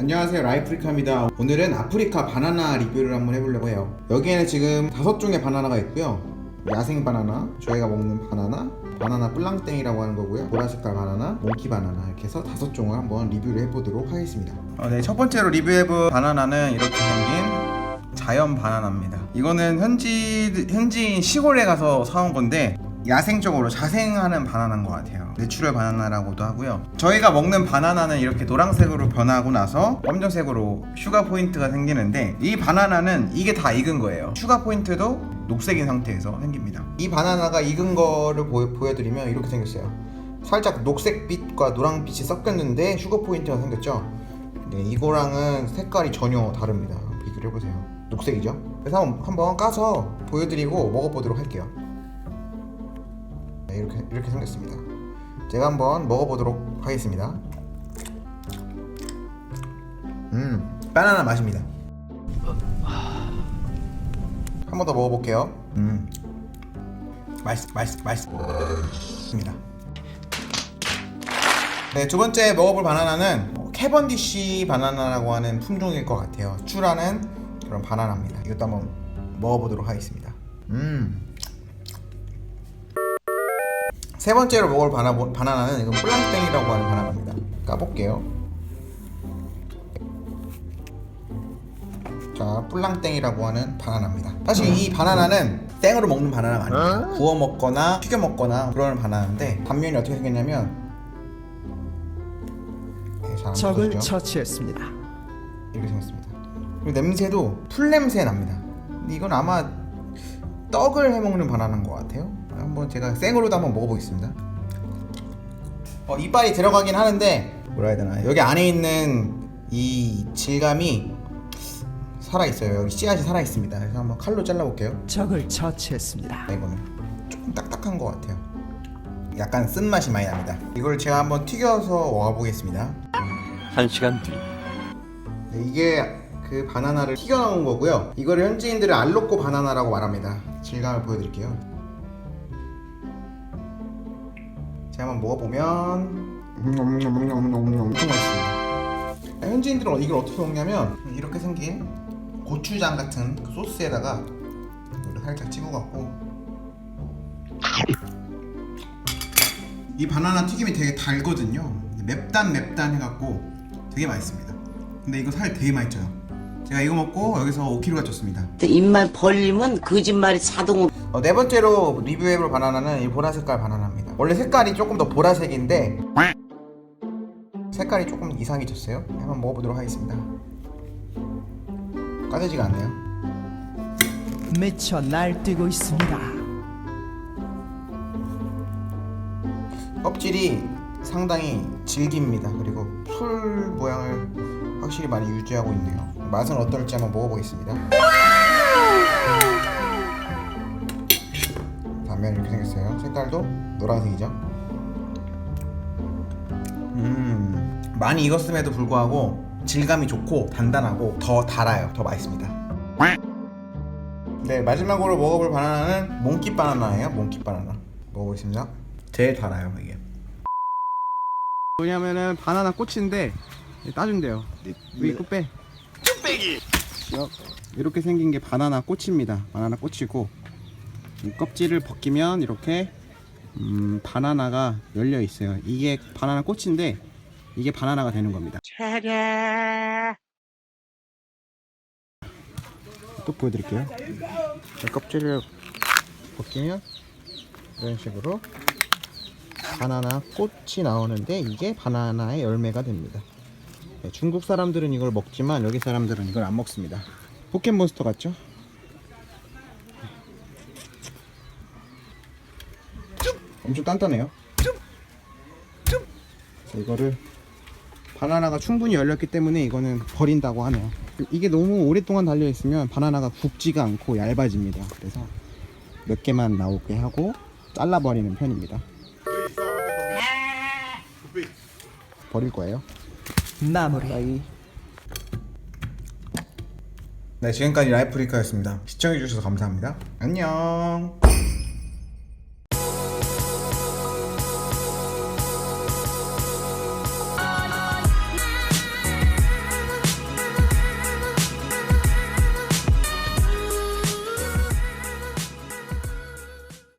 안녕하세요 라이프리카입니다. 오늘은 아프리카 바나나 리뷰를 한번 해보려고 해요. 여기에는 지금 다섯 종의 바나나가 있고요. 야생 바나나, 저희가 먹는 바나나, 바나나 뿔랑땡이라고 하는 거고요. 보라 색깔 바나나, 몽키 바나나 이렇게 해서 다섯 종을 한번 리뷰를 해보도록 하겠습니다. 어, 네, 첫 번째로 리뷰해볼 바나나는 이렇게 생긴 자연 바나나입니다. 이거는 현지, 현지인 시골에 가서 사온 건데 야생적으로 자생하는 바나나인 것 같아요. 내추럴 바나나라고도 하고요. 저희가 먹는 바나나는 이렇게 노란색으로 변하고 나서 검정색으로 슈가 포인트가 생기는데 이 바나나는 이게 다 익은 거예요. 슈가 포인트도 녹색인 상태에서 생깁니다. 이 바나나가 익은 거를 보, 보여드리면 이렇게 생겼어요. 살짝 녹색빛과 노란빛이 섞였는데 슈가 포인트가 생겼죠? 네, 이거랑은 색깔이 전혀 다릅니다. 비교를 해보세요. 녹색이죠? 그래서 한번 까서 보여드리고 먹어보도록 할게요 네, 이렇게 이렇게 생겼습니다. 제가 한번 먹어보도록 하겠습니다. 음, 바나나 맛입니다. 한 번 더 먹어볼게요. 음, 맛있, 맛있, 맛있습니다. 네, 두 번째 먹어볼 바나나는 어, 캐번디시 바나나라고 하는 품종일 것 같아요. 추라는 그런 바나나입니다. 이것도 한번 먹어보도록 하겠습니다. 음. 세 번째로 먹을 바나, 바나나는 이건 플랑땡이라고 하는 바나나입니다. 까볼게요. 자, 뿔랑땡이라고 하는 바나나입니다. 사실 이 바나나는 땡으로 먹는 바나나가 아니에요. 구워 먹거나 튀겨 먹거나 그런 바나나인데 단면이 어떻게 생겼냐면 네, 적을? 처치했습니다. 이렇게 생겼습니다. 그리고 냄새도 풀 냄새 납니다. 이건 아마 떡을 해 먹는 바나나인 것 같아요. 한번 제가 생으로도 한번 먹어보겠습니다. 어, 이빨이 들어가긴 하는데 뭐라 해야 되나 여기 안에 있는 이 질감이 살아 있어요. 여기 씨앗이 살아 있습니다. 그래서 한번 칼로 잘라볼게요. 적을 처치했습니다. 네, 이거는 조금 딱딱한 것 같아요. 약간 쓴 맛이 많이 납니다. 이걸 제가 한번 튀겨서 와보겠습니다. 한 시간 뒤 네, 이게 그 바나나를 튀겨 나온 거고요. 이거를 현지인들은 알로꼬 바나나라고 말합니다. 질감을 보여드릴게요. 제가 한번 먹어보면 엄청 맛있습니다. 현지인들은 이걸 어떻게 먹냐면 이렇게 생긴 고추장 같은 그 소스에다가 살짝 찍어갖고 이 바나나 튀김이 되게 달거든요. 맵단 맵단 해갖고 되게 맛있습니다. 근데 이거 살 되게 많이 쪄요. 제가 이거 먹고 여기서 5kg가 쪘습니다. 입만 벌리면 거짓말이 자동으로 어, 네 번째로 리뷰해볼 바나나는 이 보라 색깔 바나나입니다. 원래 색깔이 조금 더 보라색인데 색깔이 조금 이상해졌어요. 한번 먹어보도록 하겠습니다. 까지지가 않네요. 미쳐 날뛰고 있습니다. 껍질이 상당히 질깁니다. 그리고 풀 모양을 확실히 많이 유지하고 있네요. 맛은 어떨지 한번 먹어보겠습니다. 단면 이렇게 생겼어요. 색깔도 노란색이죠. 음, 많이 익었음에도 불구하고 질감이 좋고 단단하고 더 달아요. 더 맛있습니다. 네 마지막으로 먹어볼 바나나는 몽키 바나나예요. 몽키 바나나 먹어보겠습니다. 제일 달아요 이게. 뭐냐면은 바나나 꽃인데 따준대요. 여기 꽃 빼. 뚝배기. 이렇게 생긴 게 바나나 꽃입니다. 바나나 꽃이고 이 껍질을 벗기면 이렇게 음, 바나나가 열려 있어요. 이게 바나나 꽃인데 이게 바나나가 되는 겁니다. 또 보여드릴게요. 이 껍질을 벗기면 이런 식으로 바나나 꽃이 나오는데 이게 바나나의 열매가 됩니다. 네, 중국 사람들은 이걸 먹지만 여기 사람들은 이걸 안 먹습니다. 포켓몬스터 같죠? 엄청 단단해요. 이거를 바나나가 충분히 열렸기 때문에 이거는 버린다고 하네요. 이게 너무 오랫동안 달려 있으면 바나나가 굵지가 않고 얇아집니다. 그래서 몇 개만 나오게 하고 잘라버리는 편입니다. 버릴 거예요. 마무리. 네, 지금까지 라이프리카였습니다. 시청해주셔서 감사합니다. 안녕.